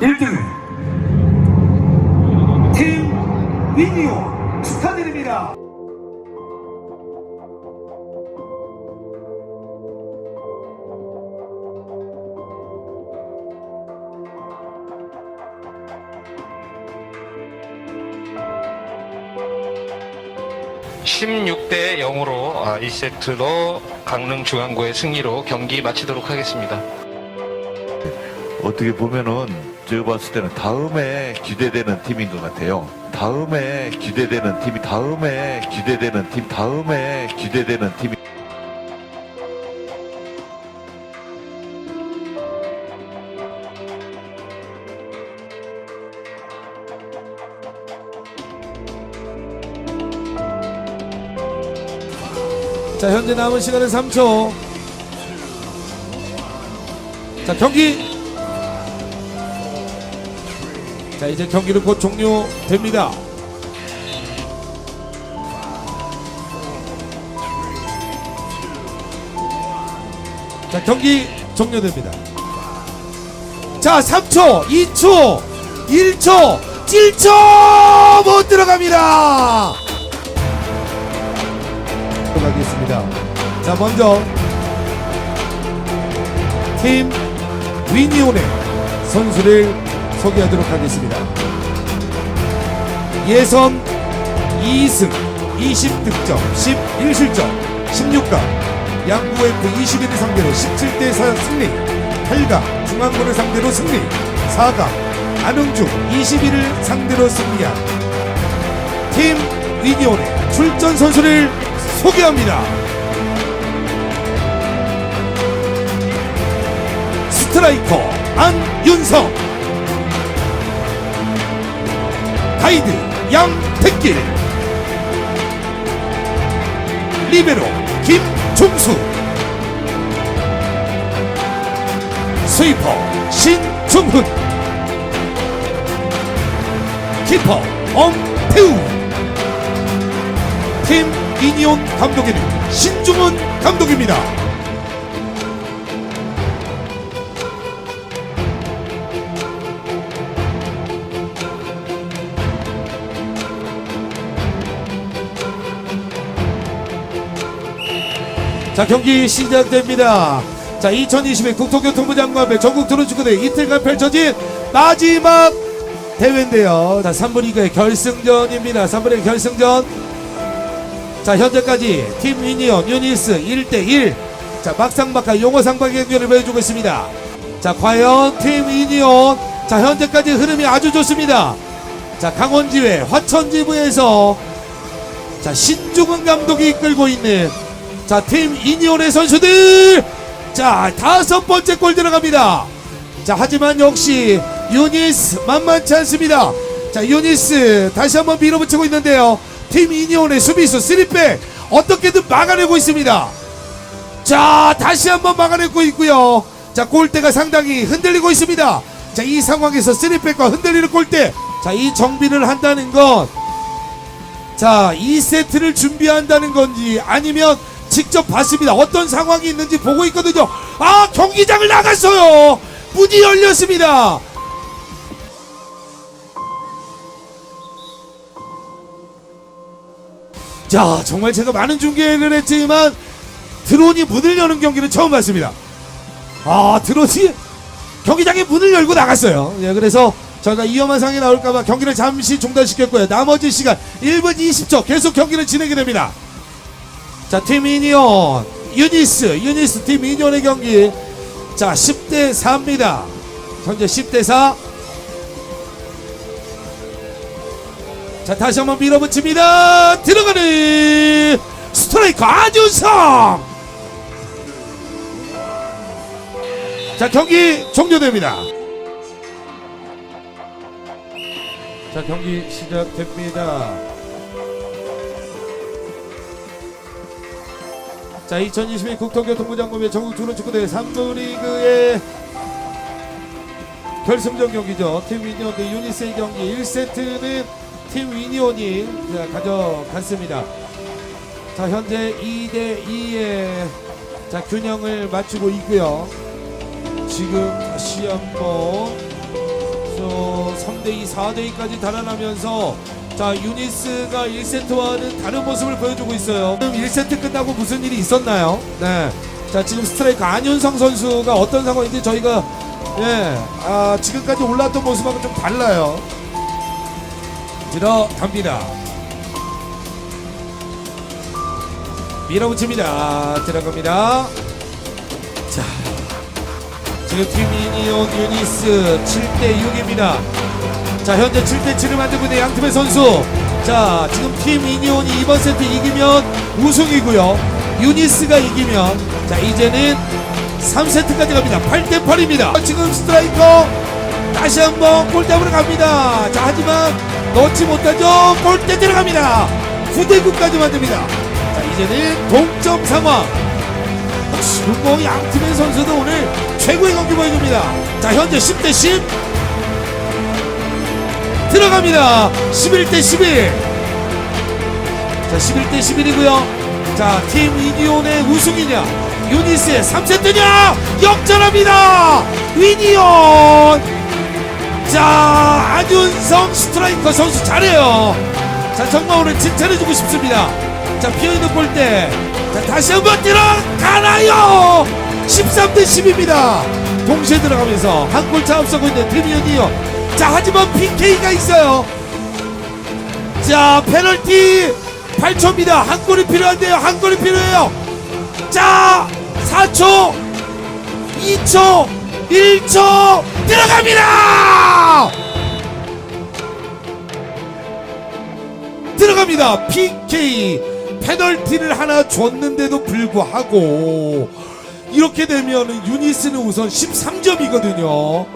1등 팀 위니오 축하드립니다. 십육 대 0으로 1세트로 강릉 중앙구의 승리로 경기 마치도록 하겠습니다. 어떻게 보면은 제가 봤을 때는 다음에 기대되는 팀인 것 같아요. 다음에 기대되는 팀이 다음에 기대되는 팀 다음에 기대되는 팀이 자, 현재 남은 시간은 3초. 자, 경기. 자, 이제 경기는 곧 종료됩니다. 자, 경기 종료됩니다. 자, 3초, 2초, 1초, 7초 못 들어갑니다. 가겠습니다. 자, 먼저 팀 위니온의 선수를 소개하도록 하겠습니다. 예선 2승 20득점 11실점 16강 양구 F 21을 상대로 17대 4 승리 8강 중앙군을 상대로 승리 4강 안흥중 21을 상대로 승리한 팀 위니온의 출전 선수를 소개합니다. 스트라이커 안윤성 가이드 양택길. 리베로 김종수. 스위퍼 신중훈. 키퍼 엄태우. 팀 이니온 감독에는 신중훈 감독입니다. 자 경기 시작됩니다. 자 2021 국토교통부 장관배 전국 드론축구대 이틀간 펼쳐진 마지막 대회인데요. 자 3부 리그의 결승전입니다. 3부의 결승전 자 현재까지 팀 유니온 유니스 1대1 자 막상막하 용어상박 경기를 보여주고 있습니다 자 과연 팀 유니온 자 현재까지 흐름이 아주 좋습니다 자 강원지회 화천지부에서 자 신중훈 감독이 이끌고 있는 자 팀 이니온의 선수들! 자 다섯 번째 골 들어갑니다. 자 하지만 역시 유니스 만만치 않습니다. 자 유니스 다시 한번 밀어붙이고 있는데요. 팀 이니온의 수비수 3백 어떻게든 막아내고 있습니다. 자 다시 한번 막아내고 있고요. 자 골대가 상당히 흔들리고 있습니다. 자 이 상황에서 3백과 흔들리는 골대. 자 이 정비를 한다는 건 자, 2세트를 준비한다는 건지 아니면 직접 봤습니다. 어떤 상황이 있는지 보고 있거든요. 아, 경기장을 나갔어요. 문이 열렸습니다. 자, 정말 제가 많은 중계를 했지만 드론이 문을 여는 경기는 처음 봤습니다. 아, 드론이 경기장에 문을 열고 나갔어요. 예, 그래서 저희가 위험한 상황이 나올까봐 경기를 잠시 중단시켰고요. 나머지 시간 1분 20초 계속 경기를 진행이 됩니다. 자, 팀 이니온, 유니스, 유니스 팀 이니온의 경기. 자, 10대 4입니다. 현재 10대 4. 자, 다시 한번 밀어붙입니다. 들어가는 스트라이커 안윤성! 자, 경기 종료됩니다. 자, 경기 시작됩니다. 자, 2022 국토교통부 장관의 전국 주로축구대회 3부 리그의 결승전 경기죠. 팀 위니온 대 유니세이 경기 1세트는 팀 위니온이 자, 가져갔습니다. 자, 현재 2대 2의 자, 균형을 맞추고 있고요. 지금 시험보 저 3대2, 4대2까지 달아나면서 자 유니스가 1세트와는 다른 모습을 보여주고 있어요. 지금 1세트 끝나고 무슨 일이 있었나요? 네. 자 지금 스트라이크 안윤성 선수가 어떤 상황인지 저희가 예, 아, 지금까지 올라왔던 모습하고 좀 달라요. 들어갑니다. 밀어붙입니다. 들어갑니다. 자, 지금 팀 이니온 유니스 7대 6입니다. 자, 현재 7대 7을 만들고 있는 양 팀의 선수. 자, 지금 팀 이니온이 이번 세트 이기면 우승이고요. 유니스가 이기면 자, 이제는 3세트까지 갑니다. 8대 8입니다. 지금 스트라이커 다시 한번 골대으로 갑니다. 자, 하지만 넣지 못하죠. 골대 들어갑니다. 9대 9까지 만듭니다. 자, 이제는 동점 상황. 지금 뭐 양팀의 선수도 오늘 최고의 경기 보여줍니다. 자, 현재 10대 10 들어갑니다. 11대 11. 자, 11대 11이고요. 자, 팀 이니온의 우승이냐, 유니스의 3세트냐, 역전합니다. 위니온. 자, 안윤성 스트라이커 선수 잘해요. 자, 정말 오늘 칭찬해주고 싶습니다. 자, 피어있는 골대. 자, 다시 한번 들어가나요? 13대 10입니다. 동시에 들어가면서 한 골차 앞서고 있는 팀이온이요. 자, 하지만 PK가 있어요. 자, 페널티 8초입니다. 한 골이 필요한데요. 한 골이 필요해요. 자, 4초, 2초, 1초 들어갑니다. 들어갑니다. PK 페널티를 하나 줬는데도 불구하고 이렇게 되면 유니스는 우선 13점이거든요.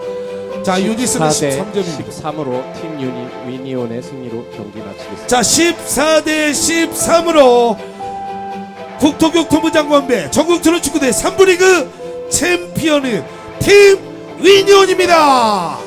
자, 유니스는 4대 13점입니다. 13으로 팀 유니 위니온의 승리로 경기 마치겠습니다. 자 14 대 13으로 국토교통부 장관배 전국 트로축구대 3부 리그 챔피언은 팀 위니온입니다.